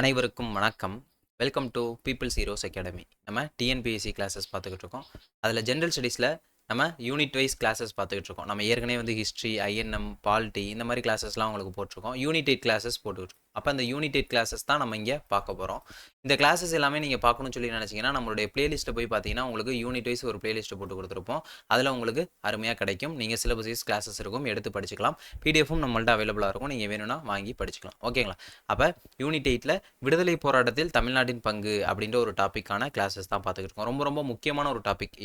அனைவருக்கும் வணக்கம். Welcome to peoples heroes academy நம்ம டிஎன்பிஎஸ்சி கிளாஸஸ் பார்த்துக்கிட்டு இருக்கோம். அதில் ஜென்ரல் ஸ்டடீஸில் நம்ம யூனிட் வைஸ் கிளாஸஸ் பார்த்துக்கிட்டு இருக்கோம். நம்ம ஏற்கனவே வந்து ஹிஸ்ட்ரி ஐஎன்எம் பாலிட்டி இந்த மாதிரி கிளாஸஸ்லாம் உங்களுக்கு போட்டிருக்கோம். யூனிட் எயிட் கிளாஸஸ் போட்டுக்கிட்டு அப்போ அந்த யூனிட் எயிட் கிளாஸஸ் தான் நம்ம இங்கே பார்க்க போகிறோம் இந்த கிளாஸஸ் எல்லாமே நீங்கள் பார்க்கணும்னு சொல்லி நினச்சிங்கன்னா நம்மளுடைய பிளேலிஸ்ட்டை போய் பார்த்தீங்கன்னா உங்களுக்கு யூனிட் வைஸ் ஒரு பிளேலிஸ்ட்டை போட்டு கொடுத்துருப்போம். அதில் உங்களுக்கு அருமையாக கிடைக்கும். நீங்கள் சிலபஸ் வைஸ் கிளாஸஸ் இருக்கும் எடுத்து படிச்சுக்கலாம். பிடிஎஃபும் நம்மள்ட்ட அவைலபிளாக இருக்கும். நீங்கள் வேணும்னா வாங்கி படிச்சுக்கலாம். ஓகேங்களா அப்போ யூனிட் எயிட்டில் விடுதலை போராட்டத்தில் தமிழ்நாட்டின் பங்கு அப்படின்ற ஒரு டாப்பிக்கான கிளாஸஸ் தான் பார்த்துக்கிட்டு இருக்கோம். ரொம்ப ரொம்ப முக்கியமான ஒரு டாபிக்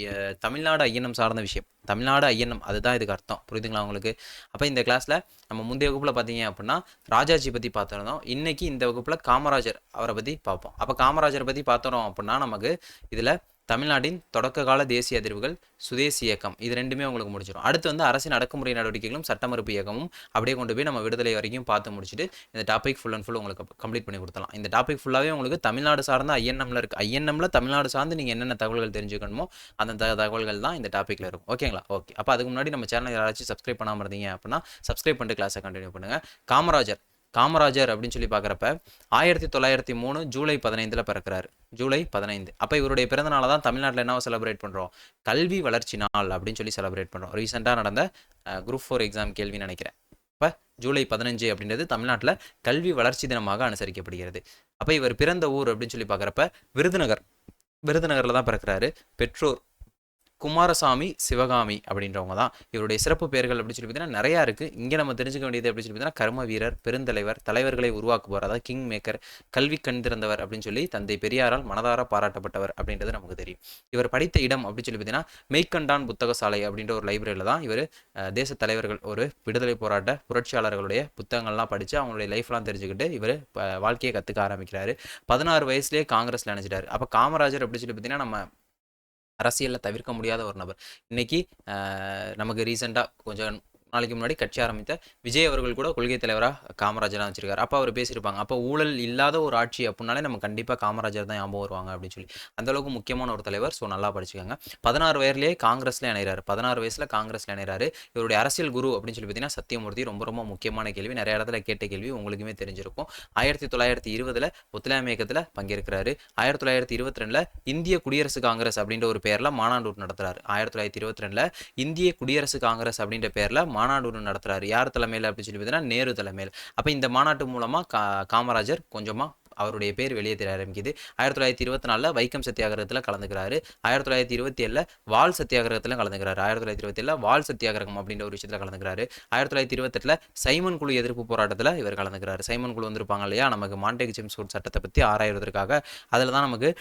தமிழ்நாடு ஐஎன்எம் சார்ந்த விஷயம். தமிழ்நாடு ஐஎன்எம் அதுதான் இதுக்கு அர்த்தம். புரியுதுங்களா உங்களுக்கு? அப்போ இந்த கிளாஸில் நம்ம முந்தைய வகுப்பில் பார்த்தீங்க அப்படின்னா ராஜாஜி பற்றி பார்த்துருந்தோம் இன்னைக்கு இந்த வகுப்பில் காமராஜர் அவரை பற்றி பார்ப்போம். அப்போ காமராஜரை பற்றி பார்த்தோம் அப்படின்னா நமக்கு இதில் தமிழ்நாட்டின் தொடக்க கால தேசிய அதிர்வுகள் சுதேசி இயக்கம் இது ரெண்டுமே உங்களுக்கு முடிச்சிடும் அடுத்து வந்து அரசின் அடக்குமுறை நடவடிக்கைகளும் சட்டமறுப்பு இயக்கமும் அப்படியே கொண்டு போய் நம்ம விடுதலை வரைக்கும் பார்த்து முடிச்சுட்டு இந்த டாபிக் ஃபுல் அண்ட் ஃபுல் உங்களுக்கு கம்ப்ளீட் பண்ணி கொடுத்தலாம் இந்த டாபிக் ஃபுல்லாகவே உங்களுக்கு தமிழ்நாடு சார்ந்த ஐஎன்எம்ல இருக்குது ஐஎன்எம்ல தமிழ்நாடு சார்ந்து நீங்கள் என்னென்ன தகவல்கள் தெரிஞ்சுக்கணுமோ அந்த த- தகவல்கள் தான் இந்த டாப்பிக்கில் இருக்கும். ஓகேங்களா? ஓகே. அப்போ அதுக்கு முன்னாடி நம்ம சேனல் யாராச்சும் சப்ஸ்கிரைப் பண்ணாமல் இருந்தீங்க அப்படின்னா சப்ஸ்கிரைப் பண்ணிட்டு கிளாஸை கண்டினியூ பண்ணுங்கள் காமராஜர் காமராஜர் அப்படின்னு சொல்லி பார்க்குறப்ப ஆயிரத்தி தொள்ளாயிரத்தி மூணு ஜூலை பதினைந்தில் பிறக்கிறார். ஜூலை பதினைந்து. அப்போ இவருடைய பிறந்த நாளை தான் தமிழ்நாட்டில் என்ன செலிப்ரேட் பண்ணுறோம் கல்வி வளர்ச்சி நாள் அப்படின்னு சொல்லி செலிப்ரேட் பண்ணுறோம் ரீசெண்டாக நடந்த குரூப் ஃபோர் எக்ஸாம் கேள்வின்னு நினைக்கிறேன். இப்போ ஜூலை பதினஞ்சு அப்படின்றது தமிழ்நாட்டில் கல்வி வளர்ச்சி தினமாக அனுசரிக்கப்படுகிறது. அப்போ இவர் பிறந்த ஊர் அப்படின்னு சொல்லி பார்க்குறப்ப விருதுநகர். விருதுநகரில் தான் பிறக்கிறாரு. பெற்றோர் குமாரசாமி சிவகாமி அப்படின்றவங்க தான். இவருடைய சிறப்பு பெயர்கள் அப்படின்னு சொல்லி பார்த்தீங்கன்னா நிறையா இருக்குது இங்கே நம்ம தெரிஞ்சுக்க வேண்டியது அப்படின்னு சொல்லி பார்த்தீங்கன்னா கர்ம வீரர் பெருந்தலைவர் தலைவர்களை உருவாக்குவார் அதாவது கிங் மேக்கர் கல்வி கண் திறந்தவர் அப்படின்னு சொல்லி தந்தை பெரியாரால் மனதார பாராட்டப்பட்டவர் அப்படின்றது நமக்கு தெரியும். இவர் படித்த இடம் அப்படின்னு சொல்லி பார்த்தீங்கன்னா மெய்கண்டான் புத்தக சாலை அப்படின்ற ஒரு லைப்ரரியில் தான் இவர் தேச தலைவர்கள் ஒரு விடுதலை போராட்ட புரட்சியாளர்களுடைய புத்தகங்கள்லாம் படித்து அவங்களுடைய லைஃப்லாம் தெரிஞ்சுக்கிட்டு இவர் வாழ்க்கையை கற்றுக்க ஆரம்பிக்கிறாரு. பதினாறு வயசுலேயே காங்கிரஸில் நினைச்சிட்டாரு அப்போ காமராஜர் அப்படின்னு சொல்லி பார்த்தீங்கன்னா நம்ம அரசியலில் தவிர்க்க முடியாத ஒரு நபர். இன்னைக்கு நமக்கு ரீசெண்டாக கொஞ்சம் நாளைக்கு முன்னாடி கட்சி ஆரம்பித்த விஜய் அவர்கள் கூட கொள்கை தலைவராக காமராஜராக வச்சிருக்காரு. அப்போ அவர் பேசியிருப்பாங்க. அப்போ ஊழல் இல்லாத ஒரு ஆட்சி அப்படின்னாலே நம்ம கண்டிப்பாக காமராஜர் தான் ஞாபகம் வருவாங்க அப்படின்னு சொல்லி. அந்த அளவுக்கு முக்கியமான ஒரு தலைவர். ஸோ நல்லா படிச்சுக்கோங்க. பதினாறு வயதுலேயே காங்கிரஸில் இணைகிறாரு பதினாறு வயசில் காங்கிரஸில் இணைகிறாரு இவருடைய அரசியல் குரு அப்படின்னு சொல்லி பார்த்தீங்கன்னா சத்தியமூர்த்தி ரொம்ப ரொம்ப முக்கியமான கேள்வி. நிறைய இடத்துல கேட்ட கேள்வி உங்களுக்குமே தெரிஞ்சிருக்கும். ஆயிரத்தி தொள்ளாயிரத்தி இருபதில் ஒத்துழையாமை இயக்கத்தில் பங்கேற்கிறாரு. ஆயிரத்தி தொள்ளாயிரத்தி இருபத்தி ரெண்டில் இந்திய குடியரசு காங்கிரஸ் அப்படின்ற ஒரு பேரில் மாநாடு நடத்துகிறார் ஆயிரத்தி தொள்ளாயிரத்தி இருபத்தி ரெண்டில் இந்திய குடியரசு காங்கிரஸ் அப்படின்ற பேர்ல மாநாடு ஒன்று நடத்துகிறாரு யார் தலைமையில் அப்படின்னு சொல்லி பார்த்தீங்கன்னா நேரு தலைமையில். அப்போ இந்த மாநாட்டு மூலமாக கா காமராஜர் கொஞ்சமாக அவருடைய பேர் வெளியே தெரிய ஆரம்பிக்குது. ஆயிரத்தி தொள்ளாயிரத்தி இருபத்தி நாலில் வைக்கம் சத்தியாகிரகத்தில் கலந்துக்கிறாரு. ஆயிரத்தி தொள்ளாயிரத்தி இருபத்தி ஏழில் வால் சத்தியாகிரகத்தில் கலந்துக்கிறாரு. ஆயிரத்தி தொள்ளாயிரத்தி இருபத்தி ஏழில் வால் சத்தியாகிரகம் அப்படின்ற ஒரு விஷயத்தில் கலந்துக்கிறாரு. ஆயிரத்தி தொள்ளாயிரத்தி இருபத்தெட்டில் சைமன் குழு எதிர்ப்பு போராட்டத்தில் இவர் கலந்துக்கிறாரு. சைமன் குழு வந்திருப்பாங்க இல்லையா? நமக்கு மாண்டேக் ஜேம்ஸ் சட்டத்தை பற்றி ஆராயிறதுக்காக. அதில் தான் நமக்கு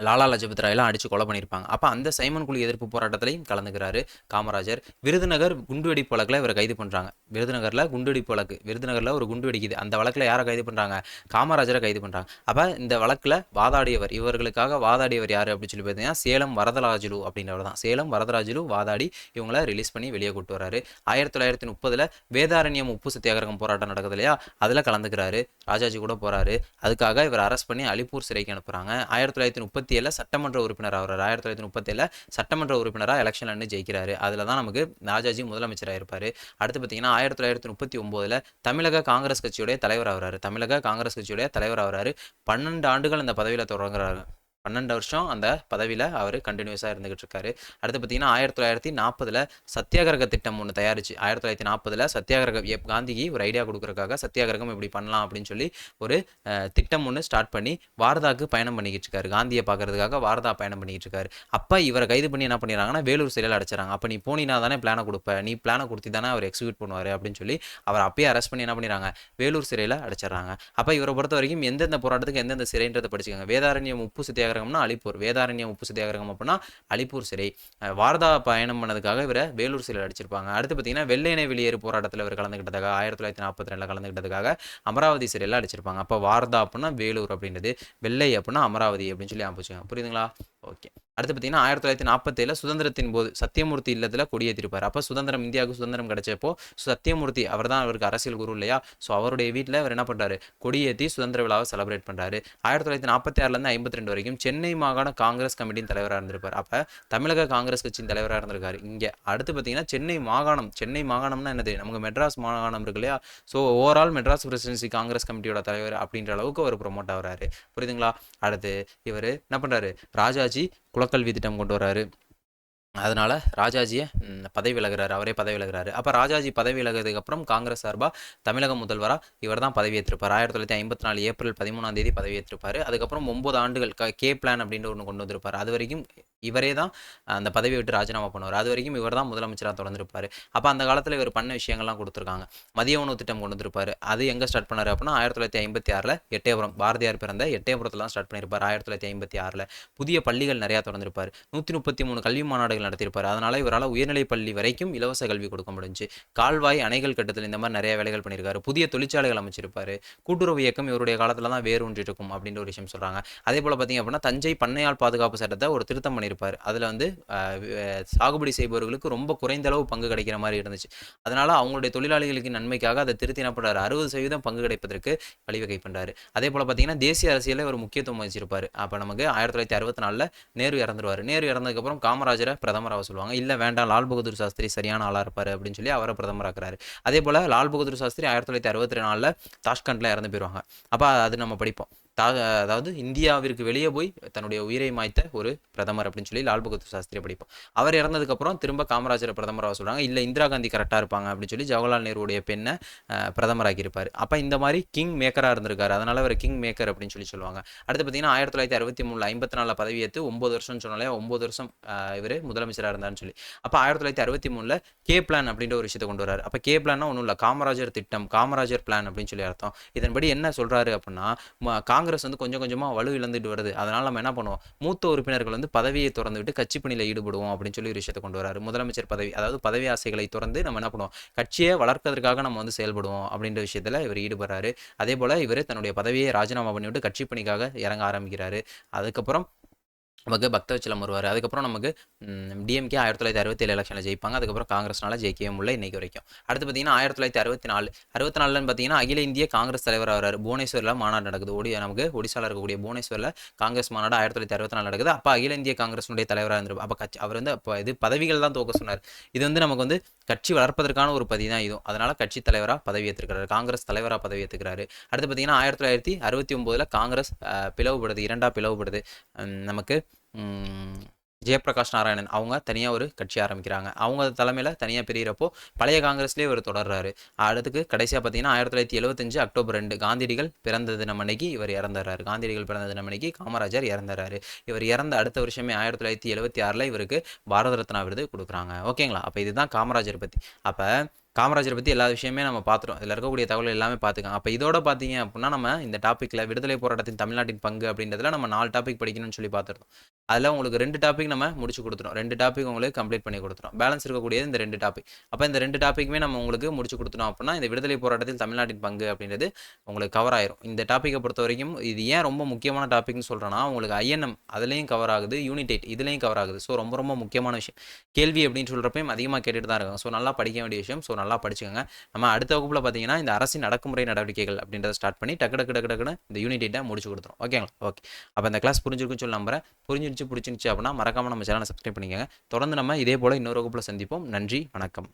லாலா லஜபத் ராயெல்லாம் அடித்து கொலை பண்ணியிருப்பாங்க. அப்போ அந்த சைமன் குழு எதிர்ப்பு போராட்டத்திலையும் கலந்துக்கிறாரு காமராஜர். விருதுநகர் குண்டுவெடிப்பு வழக்கில் இவரை கைது பண்ணுறாங்க விருதுநகரில் குண்டுவெடிப்பு வழக்கு. விருதுநகரில் ஒரு குண்டு வெடிக்குது. அந்த வழக்கில் யாரை கைது பண்ணுறாங்க காமராஜரை கைது பண்ணுறாங்க அப்போ இந்த வழக்கில் வாதாடியவர் இவர்களுக்காக வாதாடியவர் யார் அப்படின்னு சொல்லி பார்த்தீங்கன்னா சேலம் வரதராஜுலு அப்படின்றவர் தான். சேலம் வரதராஜுலு வாதாடி இவங்கள ரிலீஸ் பண்ணி வெளியே கூட்டு வராரு ஆயிரத்தி தொள்ளாயிரத்தி முப்பதில் வேதாரண்யம் உப்பு சத்தியாகிரகம் போராட்டம் நடக்குது இல்லையா? அதில் கலந்துக்கிறாரு. ராஜாஜி கூட போகிறாரு அதுக்காக இவர் அரெஸ்ட் பண்ணி அலிப்பூர் சிறைக்கு அனுப்புகிறாங்க ஆயிரத்தி தொள்ளாயிரத்தி முப்பத்தி ஏழில் சட்டமன்ற உறுப்பினர் ஆகிறார். ஆயிரத்தி தொள்ளாயிரத்தி முப்பத்தேழில் சட்டமன்ற உறுப்பினராக எலெக்ஷன் நின்று ஜெயிக்கிறாரு. அதில் தான் நமக்கு ராஜாஜி முதலமைச்சராக இருப்பார். அடுத்து பார்த்தீங்கன்னா ஆயிரத்தி தொள்ளாயிரத்தி முப்பத்தி ஒம்போதில் தமிழக காங்கிரஸ் கட்சியுடைய தலைவர் ஆகிறாரு. தமிழக காங்கிரஸ் கட்சியுடைய தலைவர் ஆகிறாரு. பன்னெண்டு ஆண்டுகள் அந்த பதவியில் தொடங்குறாரு. பன்னெண்டு வருஷம் அந்த பதவியில் அவர் கண்டினியூஸாக இருந்துகிட்டு இருக்காரு அடுத்து பார்த்தீங்கன்னா ஆயிரத்தி தொள்ளாயிரத்தி நாற்பதில் சத்தியாகிரக திட்டம் ஒன்று தயாரிச்சு. ஆயிரத்தி தொள்ளாயிரத்தி நாற்பதில் சத்தியாகிரகம் எப் காந்திக்கு ஒரு ஐடியா கொடுக்குறதுக்காக சத்தியாகிரகம் இப்படி பண்ணலாம் அப்படின்னு சொல்லி ஒரு திட்டம் ஒன்று ஸ்டார்ட் பண்ணி வாரதாக்கு பயணம் பண்ணிக்கிட்டு இருக்காரு காந்தியை பார்க்கறதுக்காக வாரதா பயணம் பண்ணிக்கிட்டு இருக்காரு அப்போ இவரை கைது பண்ணி என்ன பண்ணிடுறாங்கன்னா வேலூர் சிறையில் அடைச்சிறாங்க அப்போ நீ போனீனா தானே பிளானை கொடுப்ப. நீ பிளானை கொடுத்து தானே அவர் எக்ஸிக்யூட் பண்ணுவார் அப்படின்னு சொல்லி அவர் அப்பயே அரெஸ்ட் பண்ணி என்ன பண்ணிடுறாங்க வேலூர் சிறையில் அடைச்சிடறாங்க. அப்போ இவரை பொறுத்த வரைக்கும் எந்தெந்த போராட்டத்துக்கு எந்தெந்த சிறைன்றதை படிச்சுக்காங்க. வேதாரண்யம் உப்பு சத்தியாகிரகம்னா அலிப்பூர். வேதாரண்யம் உப்பு சத்தியாகிரகம் அப்படின்னா அலிப்பூர் சிறை வாரதா பயணம் பண்ணதுக்காக இவரை வேலூர் சிறையில் அடிச்சிருப்பாங்க. அடுத்து பார்த்தீங்கன்னா வெள்ளையனை வெளியேறு போராட்டத்தில் இவர் கலந்துக்கிட்டதாக ஆயிரத்தி தொள்ளாயிரத்தி நாற்பத்தி ரெண்டில் கலந்துக்கிட்டதுக்காக அமராவதி சிறையில் அடிச்சிருப்பாங்க. அப்போ வாரதா அப்படின்னா வேலூர் அப்படின்றது. வெள்ளை அப்படின்னா அமராவதி அப்படின்னு சொல்லி ஆரம்பிச்சுங்க புரியுதுங்களா? ஓகே அடுத்து பார்த்தீங்கன்னா ஆயிரத்தி தொள்ளாயிரத்தி நாற்பத்தேழு சுதந்திரத்தின் போது சத்தியமூர்த்தி இல்லத்தில் கொடியேற்றிருப்பார். அப்போ சுதந்திரம் இந்தியாவுக்கு சுதந்திரம் கிடைச்சப்போ சத்தியமூர்த்தி அவர் தான் அவருக்கு அரசியல் குரு இல்லையா? ஸோ அவருடைய வீட்டில் அவர் என்ன பண்ணுறாரு கொடியேற்றி சுதந்திர விழாவை செலிப்ரேட் பண்ணுறாரு ஆயிரத்தி தொள்ளாயிரத்தி நாற்பத்தி ஆறுலேருந்து ஐம்பத்தி ரெண்டு வரைக்கும் சென்னை மாகாண காங்கிரஸ் கமிட்டியின் தலைவராக இருந்திருப்பார். அப்போ தமிழக காங்கிரஸ் கட்சியின் தலைவராக இருந்திருக்காரு. இங்கே அடுத்து பார்த்தீங்கன்னா சென்னை மாகாணம் சென்னை மாகாணம்னா என்னது? நமக்கு மெட்ராஸ் மாகாணம் இருக்கு இல்லையா? So overall Madras presidency Congress கமிட்டியோட தலைவர் அப்படின்ற அளவுக்கு அவர் ப்ரொமோட் ஆகிறாரு. புரியுதுங்களா? அடுத்து இவர் என்ன பண்ணுறாரு ராஜாஜி குலக்கல்வி திட்டம் கொண்டு வராரு அதனால் ராஜாஜியை பதவி விலகிறாரு அவரே பதவி விலகிறாரு அப்போ ராஜாஜி பதவி விலகிறதுக்கப்புறம் காங்கிரஸ் சார்பாக தமிழக முதல்வராக இவர் தான் பதவியேற்றிருப்பார். ஆயிரத்தி தொள்ளாயிரத்தி ஐம்பத்தி நாலு ஏப்ரல் பதிமூணாம் தேதி பதவியேற்றிருப்பார். அதுக்கப்புறம் ஒம்பது ஆண்டுகள் க கே பிளான் அப்படின்ற ஒன்று கொண்டு வந்திருப்பார். அது வரைக்கும் இவரே தான் அந்த பதவியை விட்டு ராஜினாமா பண்ணுவார். அது வரைக்கும் இவர் தான் முதலமைச்சராக தொடர்ந்திருப்பார். அப்போ அந்த காலத்தில் இவர் பண்ண விஷயங்கள்லாம் கொடுத்துருக்காங்க. மதிய உணவு திட்டம் கொண்டு வந்திருப்பார். அது எங்கே ஸ்டார்ட் பண்ணார் அப்படின்னா ஆயிரத்தி தொள்ளாயிரத்தி ஐம்பத்தி ஆறில் எட்டயபுரம் பாரதியார் பிறந்த எட்டயபுரத்தில் தான் ஸ்டார்ட் பண்ணியிருப்பார். ஆயிரத்தி தொள்ளாயிரத்தி ஐம்பத்தி ஆறில் புதிய பள்ளிகள் நிறையா திறந்திருப்பார். நூற்றி முப்பத்தி மூணு கல்வி மாநாடுகள் நடத்தியிருப்பார். அதனால் இவரால் உயர்நிலைப் பள்ளி வரைக்கும் இலவச கல்வி கொடுக்க முடிஞ்சு கால்வாய் அணைகள் கட்டத்தில் இந்த மாதிரி நிறைய வேலைகள் பண்ணியிருக்காரு. புதிய தொழிற்சாலைகள் அமைச்சிருப்பார். கூட்டுறவு இயக்கம் இவருடைய காலத்தில் தான் வேரூன்றி இருக்கும் அப்படின்ற ஒரு விஷயம் சொல்கிறாங்க அதே போல் பார்த்தீங்க அப்படின்னா தஞ்சை பண்ணையால் பாதுகாப்பு சட்டத்தை ஒரு திருத்தம் பண்ணியிருப்பார். அதில் வந்து சாகுபடி செய்பவர்களுக்கு ரொம்ப குறைந்த அளவு பங்கு கிடைக்கிற மாதிரி இருந்துச்சு. அதனால் அவங்களுடைய தொழிலாளிகளுக்கு நன்மைக்காக அதை திருத்தி என்ன அறுபது சதவீதம் பங்கு கிடைப்பதற்கு வழிவகை பண்ணுறாரு அதே போல் பார்த்தீங்கன்னா தேசிய அரசியலில் ஒரு முக்கியத்துவம் வச்சிருப்பார். அப்போ நமக்கு ஆயிரத்தி தொள்ளாயிரத்தி அறுபத்தி நாலில் நேரு இறந்துருவார். நேரு இறந்ததுக்கப்புறம் காமராஜரை பிரதமராக சொல்லுவாங்க. இல்லை வேண்டாம் லால் பகதூர் சாஸ்திரி சரியான ஆளாக இருப்பார் அப்படின்னு சொல்லி அவரை பிரதமராக்குறாரு அதே போல் லால் பகதூர் சாஸ்திரி ஆயிரத்தி தொள்ளாயிரத்தி அறுபத்தி நாலில் தாஷ்கண்டில் இறந்து போயிடுவாங்க அப்போ அது நம்ம படிப்போம். தா அதாவது இந்தியாவிற்கு வெளியே போய் தன்னுடைய உயிரை மாய்த்த ஒரு பிரதமர் அப்படின்னு சொல்லி லால் பகதூர் சாஸ்திரியை படிப்போம். அவர் இறந்ததுக்கப்புறம் திரும்ப காமராஜரை பிரதமராக சொல்கிறாங்க இல்லை இந்திரா காந்தி கரெக்டாக இருப்பாங்க அப்படின்னு சொல்லி ஜவஹர்லால் நேருடைய பெண்ணை பிரதமராக்கியிருப்பார். அப்போ இந்த மாதிரி கிங் மேக்கராக இருந்திருக்காரு. அதனால் அவர் கிங் மேக்கர் அப்படின்னு சொல்லி சொல்லுவாங்க. அடுத்து பார்த்தீங்கன்னா ஆயிரத்தி தொள்ளாயிரத்தி அறுபத்தி மூணில் ஐம்பத்தி நாலில் பதவியேற்று ஒம்பது வருஷம் சொன்னாலே ஒம்பது வருஷம் இவர் முதலமைச்சராக இருந்தார்னு சொல்லி. அப்போ ஆயிரத்தி தொள்ளாயிரத்தி அறுபத்தி மூணில் கே பிளான் அப்படின்ற ஒரு விஷயத்தை கொண்டு வராரு அப்போ கே பிளான்னா ஒன்றும் இல்லை. காமராஜர் திட்டம் காமராஜர் பிளான் அப்படின்னு சொல்லி அர்த்தம். இதன்படி என்ன சொல்கிறாரு அப்படின்னா ம- காங்கிரஸ் வந்து கொஞ்சம் கொஞ்சமாக வலு இழந்துட்டு வருது. அதனால் நம்ம என்ன பண்ணுவோம்? மூத்த உறுப்பினர்கள் வந்து பதவியை திறந்து விட்டு கட்சி பணியில் ஈடுபடுவோம் அப்படின்னு சொல்லி ஒரு விஷயத்தை கொண்டு வராரு. முதலமைச்சர் பதவி அதாவது பதவி ஆசைகளை திறந்து நம்ம என்ன பண்ணுவோம்? கட்சியை வளர்க்கறதுக்காக நம்ம வந்து செயல்படுவோம் அப்படின்ற விஷயத்தில் இவர் ஈடுபடுறாரு. அதே போல் இவர் தன்னுடைய பதவியை ராஜினாமா பண்ணிவிட்டு கட்சி பணிக்காக இறங்க ஆரம்பிக்கிறாரு. அதுக்கப்புறம் நமக்கு பக்தவச்சலம் வருவார். அதுக்கப்புறம் நமக்கு டிஎம்கே ஆயிரத்தி தொள்ளாயிரத்தி அறுபத்தி ஏழு எலெக்ஷனில் ஜெயிப்பாங்க. அதுக்கப்புறம் காங்கிரஸ்னால ஜெயிக்கவே முடியல இன்றைக்கு வரைக்கும். அடுத்து பார்த்தீங்கன்னா ஆயிரத்தி தொள்ளாயிரத்தி அறுபத்தி நாலு அறுபத்தி நாலுன்னு பார்த்தீங்கன்னா அகில இந்திய காங்கிரஸ் தலைவராக வராரு புவனேஸ்வரில் மாநாடு நடக்குது. ஒடி நமக்கு ஒடிசாவில் இருக்கக்கூடிய புவனேஸ்வரில் காங்கிரஸ் மாநாடு ஆயிரத்தி தொள்ளாயிரத்தி அறுபத்தி நாலு நடக்குது. அப்போ அகில இந்திய காங்கிரஸுடைய தலைவராக இருந்திருப்பார் அப்போ கட்சி அவர் வந்து அப்போ இது பதவிகள் தான் தோக்க சொன்னார். இது வந்து நமக்கு வந்து கட்சி வளர்ப்பதற்கான ஒரு பதவி தான் இதுவும் அதனால் கட்சி தலைவராக பதவி ஏற்றுக்கிறாரு காங்கிரஸ் தலைவராக பதவி ஏற்றுக்கிறாரு அடுத்து பார்த்தீங்கன்னா ஆயிரத்தி தொள்ளாயிரத்தி அறுபத்தி ஒம்போதில் காங்கிரஸ் பிளவுபடுது. இரண்டாக பிளவுபடுது. நமக்கு ஜெயபிரகாஷ் நாராயணன் அவங்க தனியாக ஒரு கட்சி ஆரம்பிக்கிறாங்க. அவங்க தலைமையில் தனியாக பிரிகிறப்போ பழைய காங்கிரஸ்லேயே இவர் தொடர்றாரு. அடுத்துக்கு கடைசியாக பார்த்தீங்கன்னா ஆயிரத்தி தொள்ளாயிரத்தி எழுபத்தஞ்சு அக்டோபர் ரெண்டு காந்தியடிகள் பிறந்த தினம் அன்னைக்கு இவர் இறந்துறாரு. காந்தியடிகள் பிறந்த தினம் அன்னைக்கு காமராஜர் இறந்துறாரு. இவர் இறந்த அடுத்த வருஷமே ஆயிரத்தி தொள்ளாயிரத்தி எழுபத்தி ஆறில் இவருக்கு பாரத ரத்னா விருது கொடுக்குறாங்க. ஓகேங்களா? அப்போ இதுதான் காமராஜர் பற்றி அப்போ காமராஜரை பற்றி எல்லா விஷயமே நம்ம பார்த்துட்டோம் இதில் இருக்கக்கூடிய தகவல் எல்லாமே பார்த்துக்கலாம் அப்போ இதோட பார்த்தீங்க அப்படின்னா நம்ம இந்த டாப்பிக்கில் விடுதலை போராட்டத்தின் தமிழ்நாட்டின் பங்கு அப்படின்றதுல நம்ம நாலு டாபிக் படிக்கணும்னு சொல்லி பார்த்துருந்தோம் அதில் உங்களுக்கு ரெண்டு டாபிக் நம்ம முடிச்சு கொடுத்துரும் ரெண்டு டாபிக் உங்களுக்கு கம்ப்ளீட் பண்ணி கொடுத்துரும் பேலன்ஸ் இருக்கக்கூடியது இந்த ரெண்டு டாபிக் அப்போ இந்த ரெண்டு டாப்பிக்குமே நம்ம உங்களுக்கு முடிச்சு கொடுத்துட்டோம் அப்படின்னா இந்த விடுதலை போராட்டத்தில் தமிழ்நாட்டின் பங்கு அப்படின்றது உங்களுக்கு கவர் ஆயிரும். இந்த டாப்பிக்கை பொறுத்த வரைக்கும் இது ஏன் ரொம்ப முக்கியமான டாபிக்னு சொல்கிறேன்னா உங்களுக்கு ஐஎன்எம் அதுலேயும் கவர் ஆகுது. யூனிடேட் இதுலேயும் கவர் ஆகுது. ஸோ ரொம்ப ரொம்ப முக்கியமான விஷயம். கேள்வி அப்படின்னு சொல்கிறப்பையும் அதிகமாக கேட்டுட்டு தான் இருக்காங்க ஸோ நல்லா படிக்க வேண்டிய விஷயம். ஸோ நல்லா படிச்சுக்கோங்க. நம்ம அடுத்த வகுப்பில் பார்த்தீங்கன்னா இந்த அரசின் அடக்குமுறை நடவடிக்கைகள் அப்படின்றத ஸ்டார்ட் பண்ணி டக்கு டக்கு டக்கு டக்குன்னு இந்த யூனிட் டேட்டை முடிச்சு கொடுத்துரும். ஓகேங்களா ஓகே அப்போ இந்த கிளாஸ் புரிஞ்சிருக்குன்னு சொல்லி நம்புறேன். புரிஞ்சிருச்சு பிடிச்சிருந்துச்சு அப்படின்னா மறக்காமல் நம்ம சேனலை சப்ஸ்கிரைப் பண்ணிக்கோங்க. தொடர்ந்து நம்ம இதே போல் இன்னொரு வகுப்பில் சந்திப்போம். நன்றி வணக்கம்.